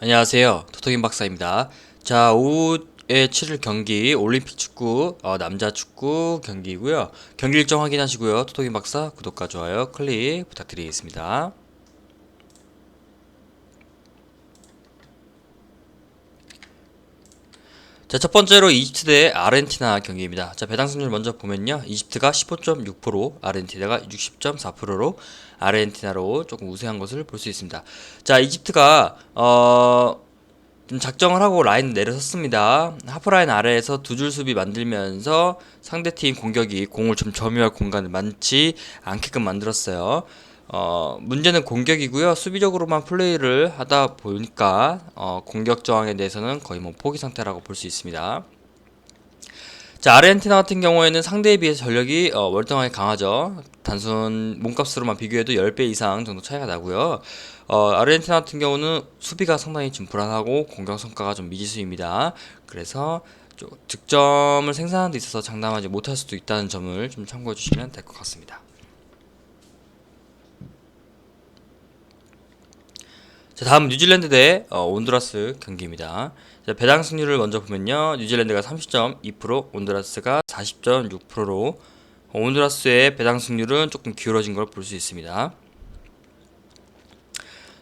안녕하세요. 토토긴 박사입니다. 자, 오후에 치를 경기 올림픽 축구 어, 남자 축구 경기고요. 경기 일정 확인하시고요. 토토긴 박사 구독과 좋아요 클릭 부탁드리겠습니다. 자, 첫 번째로 이집트 대 아르헨티나 경기입니다. 자, 배당 승률 먼저 보면요. 이집트가 15.6%, 아르헨티나가 60.4%로 아르헨티나로 조금 우세한 것을 볼 수 있습니다. 자, 이집트가 어, 좀 작정을 하고 라인 내려섰습니다. 하프라인 아래에서 두 줄 수비 만들면서 상대팀 공격이 공을 좀 점유할 공간을 많지 않게끔 만들었어요. 어, 문제는 공격이고요. 수비적으로만 플레이를 하다 보니까 어, 공격 저항에 대해서는 거의 뭐 포기 상태라고 볼 수 있습니다. 자, 아르헨티나 같은 경우에는 상대에 비해서 전력이 어, 월등하게 강하죠. 단순 몸값으로만 비교해도 10배 이상 정도 차이가 나고요. 어, 아르헨티나 같은 경우는 수비가 상당히 좀 불안하고 공격 성과가 좀 미지수입니다. 그래서 좀 득점을 생산하는 데 있어서 장담하지 못할 수도 있다는 점을 좀 참고해 주시면 될 것 같습니다. 자, 다음 뉴질랜드 대 어, 온두라스 경기입니다. 자, 배당 승률을 먼저 보면요. 뉴질랜드가 30.2%, 온두라스가 40.6%로 어, 온두라스의 배당 승률은 조금 기울어진 걸 볼 수 있습니다.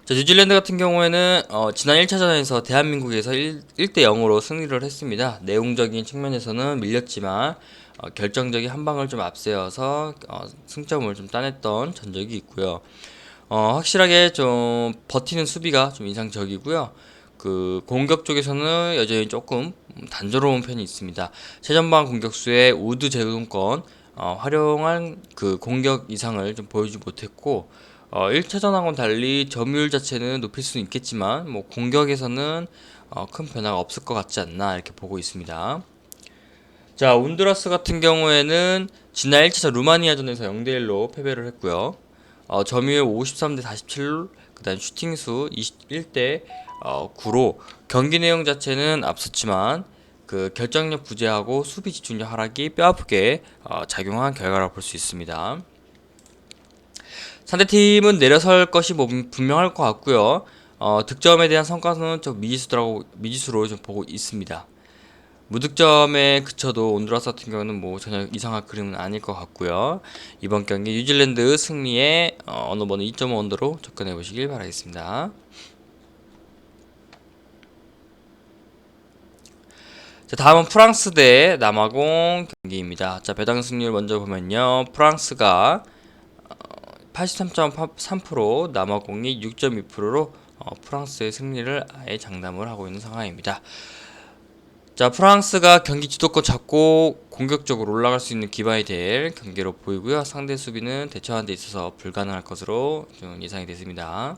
자, 뉴질랜드 같은 경우에는 어, 지난 1차전에서 대한민국에서 1, 1대 0으로 승리를 했습니다. 내용적인 측면에서는 밀렸지만 어, 결정적인 한 방을 좀 앞세워서 어, 승점을 좀 따냈던 전적이 있고요. 어, 확실하게 좀 버티는 수비가 좀 인상적이고요. 그 공격 쪽에서는 여전히 조금 단조로운 편이 있습니다. 최전방 공격수의 우드 제공권 어, 활용한 그 공격 이상을 좀 보여주지 못했고 어, 1차전하고는 달리 점유율 자체는 높일 수는 있겠지만 뭐 공격에서는 어, 큰 변화가 없을 것 같지 않나 이렇게 보고 있습니다. 자, 온두라스 같은 경우에는 지난 1차전 루마니아전에서 0대 1로 패배를 했고요. 어, 점유율 53대 47, 그다음 슈팅 수 21대 어, 9로 경기 내용 자체는 앞섰지만 그 결정력 부재하고 수비 집중력 하락이 뼈아프게 어, 작용한 결과라고 볼 수 있습니다. 상대팀은 내려설 것이 뭐 분명할 것 같고요. 어, 득점에 대한 성과는 좀 미지수라고 미지수로 좀 보고 있습니다. 무득점에 그쳐도 온두라스 같은 경우는 뭐 전혀 이상한 그림은 아닐 것 같고요. 이번 경기 뉴질랜드 승리에 어, 어느 번호 2.5 언더로 접근해 보시길 바라겠습니다. 자, 다음은 프랑스 대 남아공 경기입니다. 자, 배당 승률 먼저 보면요. 프랑스가 83.3% 남아공이 6.2%로 어, 프랑스의 승리를 아예 장담을 하고 있는 상황입니다. 자, 프랑스가 경기 주도권 잡고 공격적으로 올라갈 수 있는 기반이 될 경기로 보이고요. 상대 수비는 대처하는 데 있어서 불가능할 것으로 좀 예상이 됐습니다.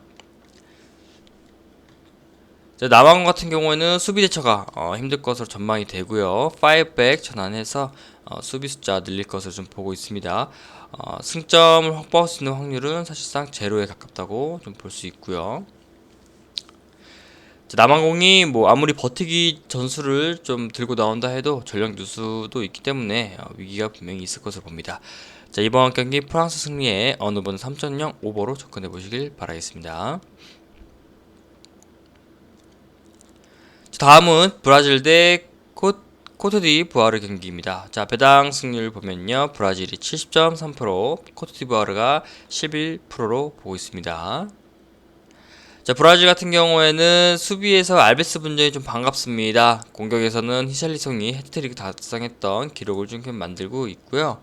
자, 남아공 같은 경우에는 수비 대처가 어, 힘들 것으로 전망이 되고요. 5백 전환해서 어, 수비 숫자 늘릴 것을 좀 보고 있습니다. 어, 승점을 확보할 수 있는 확률은 사실상 제로에 가깝다고 좀 볼 수 있고요. 자, 남아공이 뭐 아무리 버티기 전술을 좀 들고 나온다 해도 전력 누수도 있기 때문에 어, 위기가 분명히 있을 것으로 봅니다. 자, 이번 경기 프랑스 승리에 어느 분 3.0 오버로 접근해 보시길 바라겠습니다. 자, 다음은 브라질 대 코, 코트디 부아르 경기입니다. 자, 배당 승률 보면요. 브라질이 70.3%, 코트디 부아르가 11%로 보고 있습니다. 자, 브라질 같은 경우에는 수비에서 알베스 분전이 좀 반갑습니다. 공격에서는 히샬리송이 해트트릭 달성했던 기록을 좀 만들고 있고요.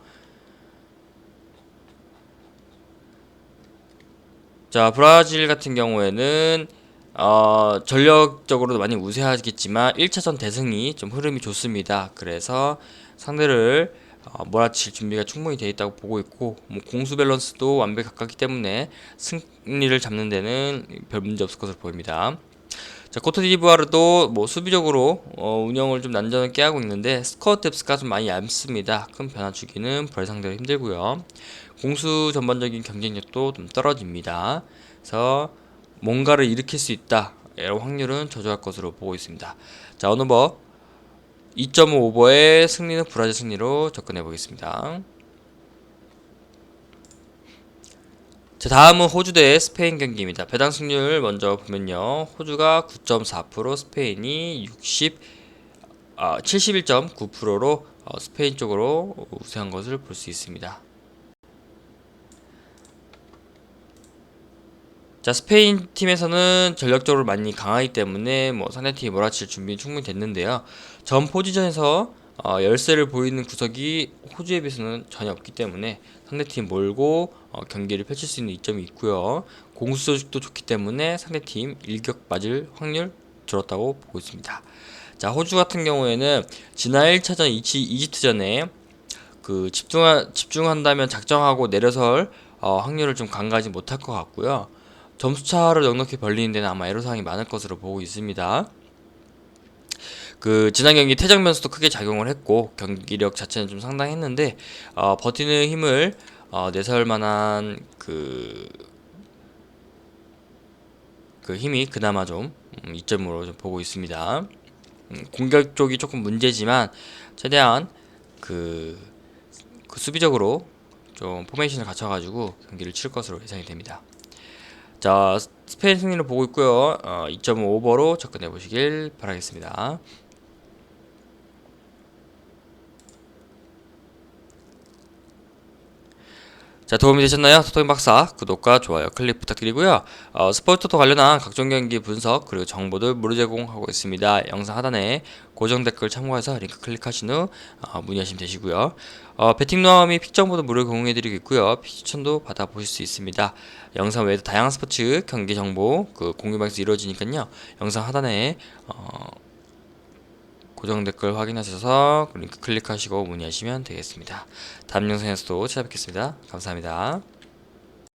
자, 브라질 같은 경우에는 어, 전력적으로도 많이 우세하겠지만 1차전 대승이 좀 흐름이 좋습니다. 그래서 상대를 어, 몰아칠 준비가 충분히 되어 있다고 보고 있고 뭐 공수 밸런스도 완벽 가깝기 때문에 승리를 잡는 데는 별 문제 없을 것으로 보입니다. 자, 코트디부아르도 뭐 수비적으로 어, 운영을 좀 난전을 하고 있는데 스코어 뎁스가 좀 많이 얇습니다. 큰 변화 주기는 별 상대로 힘들고요. 공수 전반적인 경쟁력도 좀 떨어집니다. 그래서 뭔가를 일으킬 수 있다. 이런 확률은 저조할 것으로 보고 있습니다. 자, 뭐 2.5 오버의 승리는 브라질 승리로 접근해 보겠습니다. 자, 다음은 호주 대 스페인 경기입니다. 배당 승률 먼저 보면요. 호주가 9.4%, 스페인이 60, 아, 71.9%로 어, 스페인 쪽으로 우세한 것을 볼 수 있습니다. 자, 스페인 팀에서는 전력적으로 많이 강하기 때문에 뭐 상대팀이 몰아칠 준비 충분히 됐는데요. 전 포지션에서 어, 열세를 보이는 구석이 호주에 비해서는 전혀 없기 때문에 상대팀 몰고 어, 경기를 펼칠 수 있는 이점이 있고요. 공수 조직도 좋기 때문에 상대팀 일격 맞을 확률 줄었다고 보고 있습니다. 자, 호주 같은 경우에는 지난 1차전 이치, 이집트전에 그 집중 집중한다면 작정하고 내려설 어, 확률을 좀 간과하지 못할 것 같고요. 점수 차를 넉넉히 벌리는 데는 아마 애로사항이 많을 것으로 보고 있습니다. 그 지난 경기 퇴장 변수도 크게 작용을 했고 경기력 자체는 좀 상당했는데 어, 버티는 힘을 어, 내세울 만한 그, 그 힘이 그나마 좀 음, 이점으로 좀 보고 있습니다. 음, 공격 쪽이 조금 문제지만 최대한 그, 그 수비적으로 좀 포메이션을 갖춰가지고 경기를 치를 것으로 예상이 됩니다. 자 스페인 승리를 보고 있고요. 어, 2.5 오버로 접근해 보시길 바라겠습니다. 자 도움이 되셨나요? 토토인 박사 구독과 좋아요 클릭 부탁드리고요. 어, 스포츠 토토 관련한 각종 경기 분석 그리고 정보들 무료 제공하고 있습니다. 영상 하단에 고정 댓글 참고해서 링크 클릭하신 후 어, 문의하시면 되시고요. 어, 배팅노하 및픽 정보도 무료 공유해드리고 있고요. 픽 추천도 받아보실 수 있습니다. 영상 외에도 다양한 스포츠 경기 정보 그 공유방에서 이루어지니까요. 영상 하단에 어, 고정 댓글 확인하셔서 링크 클릭하시고 문의하시면 되겠습니다. 다음 영상에서도 찾아뵙겠습니다. 감사합니다.